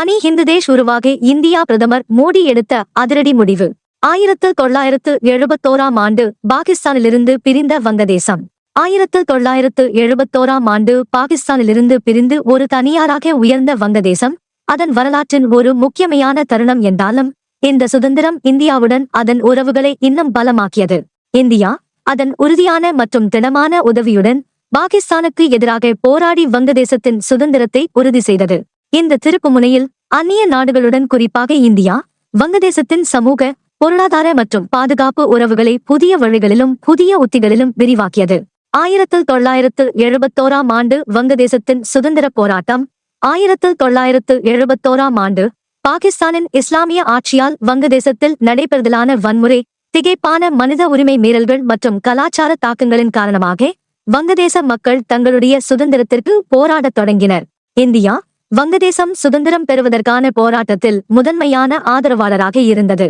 தனி ஹிந்து தேஷ் உருவாக இந்தியா பிரதமர் மோடி எடுத்த அதிரடி முடிவு. ஆயிரத்து தொள்ளாயிரத்து எழுபத்தோராம் ஆண்டு பாகிஸ்தானிலிருந்து பிரிந்த வங்கதேசம். ஆயிரத்து தொள்ளாயிரத்து எழுபத்தோராம் ஆண்டு பாகிஸ்தானிலிருந்து பிரிந்து ஒரு தனியாராக உயர்ந்த வங்கதேசம் அதன் வரலாற்றின் ஒரு முக்கியமையான தருணம் என்றாலும் இந்த சுதந்திரம் இந்தியாவுடன் அதன் உறவுகளை இன்னும் பலமாக்கியது. இந்தியா அதன் உறுதியான மற்றும் திடமான உதவியுடன் பாகிஸ்தானுக்கு எதிராக போராடி வங்கதேசத்தின் சுதந்திரத்தை உறுதி செய்தது. இந்த திருப்புமுனையில் அந்நிய நாடுகளுடன் குறிப்பாக இந்தியா வங்கதேசத்தின் சமூக பொருளாதார மற்றும் பாதுகாப்பு உறவுகளை புதிய வழிகளிலும் புதிய உத்திகளிலும் விரிவாக்கியது. ஆயிரத்து தொள்ளாயிரத்து எழுபத்தோராம் ஆண்டு வங்கதேசத்தின் சுதந்திர போராட்டம் ஆயிரத்து தொள்ளாயிரத்து எழுபத்தோராம் ஆண்டு பாகிஸ்தானின் இஸ்லாமிய ஆட்சியால் வங்கதேசத்தில் நடைபெறுதலான வன்முறை திகைப்பான மனித உரிமை மீறல்கள் மற்றும் கலாச்சார தாக்கங்களின் காரணமாக வங்கதேச மக்கள் தங்களுடைய சுதந்திரத்திற்கு போராடத் தொடங்கினர். இந்தியா வங்கதேசம் சுதந்திரம் பெறுவதற்கான போராட்டத்தில் முதன்மையான ஆதரவாளராக இருந்தது.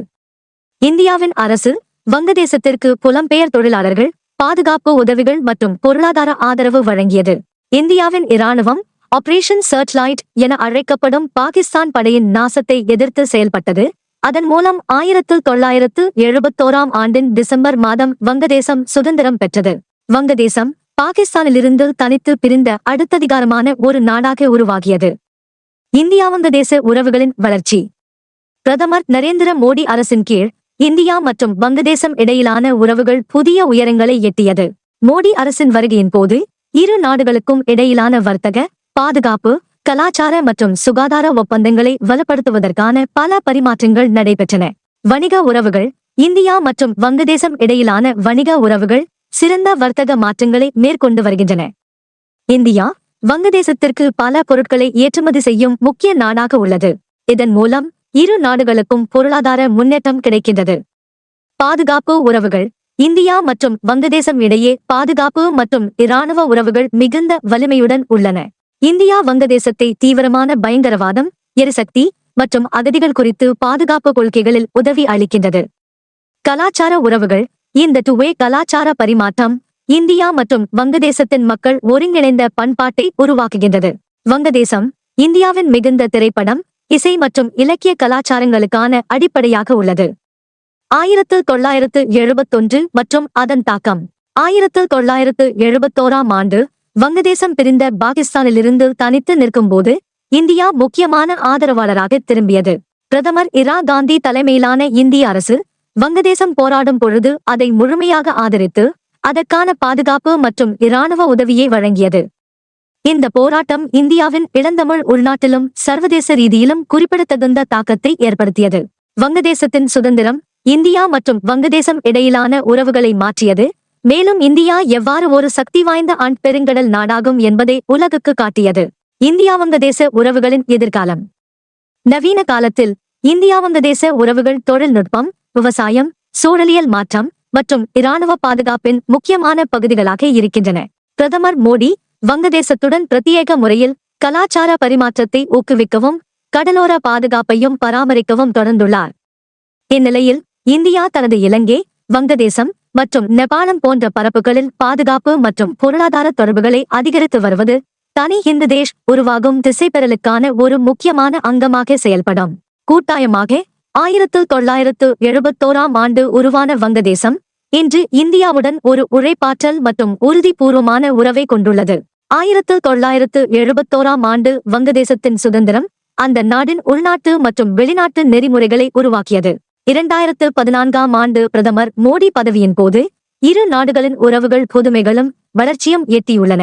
இந்தியாவின் அரசு வங்கதேசத்திற்கு புலம்பெயர் தொழிலாளர்கள் பாதுகாப்பு உதவிகள் மற்றும் பொருளாதார ஆதரவு வழங்கியது. இந்தியாவின் இராணுவம் ஆபரேஷன் சர்ச்லைட் என அழைக்கப்படும் பாகிஸ்தான் படையின் நாசத்தை எதிர்த்து செயல்பட்டது. அதன் மூலம் ஆயிரத்து தொள்ளாயிரத்து எழுபத்தோராம் ஆண்டின் டிசம்பர் மாதம் வங்கதேசம் சுதந்திரம் பெற்றது. வங்கதேசம் பாகிஸ்தானிலிருந்து தனித்து பிரிந்த அடுத்ததிகாரமான ஒரு நாடாக உருவாகியது. இந்தியா வங்கதேச உறவுகளின் வளர்ச்சி. பிரதமர் நரேந்திர மோடி அரசின் கீழ் இந்தியா மற்றும் வங்கதேசம் இடையிலான உறவுகள் புதிய உயரங்களை எட்டியது. மோடி அரசின் வருகையின் போது இரு நாடுகளுக்கும் இடையிலான வர்த்தக பாதுகாப்பு கலாச்சார மற்றும் சுகாதார ஒப்பந்தங்களை வலுப்படுத்துவதற்கான பல பரிமாற்றங்கள் நடைபெற்றன. வணிக உறவுகள் இந்தியா மற்றும் வங்கதேசம் இடையிலான வணிக உறவுகள் சிறந்த வர்த்தக மாற்றங்களை மேற்கொண்டு வருகின்றன. இந்தியா வங்கதேசத்திற்கு பல பொருட்களை ஏற்றுமதி செய்யும் முக்கிய நாடாக உள்ளது. இதன் மூலம் இரு நாடுகளுக்கும் பொருளாதார முன்னேற்றம் கிடைக்கின்றது. பாதுகாப்பு உறவுகள். இந்தியா மற்றும் வங்கதேசம் இடையே பாதுகாப்பு மற்றும் இராணுவ உறவுகள் மிகுந்த வலிமையுடன் உள்ளன. இந்தியா வங்கதேசத்தை தீவிரமான பயங்கரவாதம் எரிசக்தி மற்றும் அகதிகள் குறித்து பாதுகாப்பு கொள்கைகளில் உதவி அளிக்கின்றது. கலாச்சார உறவுகள். இந்த டுவே கலாச்சார பரிமாற்றம் இந்தியா மற்றும் வங்கதேசத்தின் மக்கள் ஒருங்கிணைந்த பண்பாட்டை உருவாக்குகின்றது. வங்கதேசம் இந்தியாவின் மிகுந்த திரைப்படம் இசை மற்றும் இலக்கிய கலாச்சாரங்களுக்கான அடிப்படையாக உள்ளது. ஆயிரத்து தொள்ளாயிரத்து எழுபத்தொன்று மற்றும் அதன் தாக்கம். ஆயிரத்து தொள்ளாயிரத்து எழுபத்தோராம் ஆண்டு வங்கதேசம் பிரிந்த பாகிஸ்தானிலிருந்து தனித்து நிற்கும்போது இந்தியா முக்கியமான ஆதரவாளராக திரும்பியது. பிரதமர் இரா காந்தி தலைமையிலான இந்திய அரசு வங்கதேசம் போராடும் பொழுது அதை முழுமையாக ஆதரித்து அதற்கான பாதுகாப்பு மற்றும் இராணுவ உதவியை வழங்கியது. இந்த போராட்டம் இந்தியாவின் இளந்தமிழ் உள்நாட்டிலும் சர்வதேச ரீதியிலும் குறிப்பிடத்தகுந்த தாக்கத்தை ஏற்படுத்தியது. வங்கதேசத்தின் சுதந்திரம் இந்தியா மற்றும் வங்கதேசம் இடையிலான உறவுகளை மாற்றியது. மேலும் இந்தியா எவ்வாறு ஒரு சக்தி வாய்ந்த ஆண் பெருங்கடல் நாடாகும் என்பதை உலகுக்கு காட்டியது. இந்தியா வங்கதேச உறவுகளின் எதிர்காலம். நவீன காலத்தில் இந்தியா வங்கதேச உறவுகள் தொழில்நுட்பம் விவசாயம் சூழலியல் மாற்றம் மற்றும் இராணுவ பாதுகாப்பின் முக்கியமான பகுதிகளாக இருக்கின்றன. பிரதமர் மோடி வங்கதேசத்துடன் பிரத்யேக முறையில் கலாச்சார பரிமாற்றத்தை ஊக்குவிக்கவும் கடலோர பாதுகாப்பையும் பராமரிக்கவும் தொடர்ந்துள்ளார். இந்நிலையில் இந்தியா தனது இலங்கை வங்கதேசம் மற்றும் நேபாளம் போன்ற பரப்புகளில் பாதுகாப்பு மற்றும் பொருளாதார தொடர்புகளை அதிகரித்து வருவது தனி ஹிந்து தேஷ் உருவாகும் திசைப்பெறலுக்கான ஒரு முக்கியமான அங்கமாக செயல்படும். கூட்டாயமாக ஆயிரத்து தொள்ளாயிரத்து எழுபத்தோராம் ஆண்டு உருவான வங்கதேசம் இன்று இந்தியாவுடன் ஒரு உழைப்பாற்றல் மற்றும் உறுதிபூர்வமான உறவை கொண்டுள்ளது. ஆயிரத்து தொள்ளாயிரத்து எழுபத்தோராம் ஆண்டு வங்கதேசத்தின் சுதந்திரம் அந்த நாட்டின் உள்நாட்டு மற்றும் வெளிநாட்டு நெறிமுறைகளை உருவாக்கியது. இரண்டாயிரத்து பதினான்காம் ஆண்டு பிரதமர் மோடி பதவியின் போது இரு நாடுகளின் உறவுகள் புதுமைகளும் வளர்ச்சியும் எட்டியுள்ளன.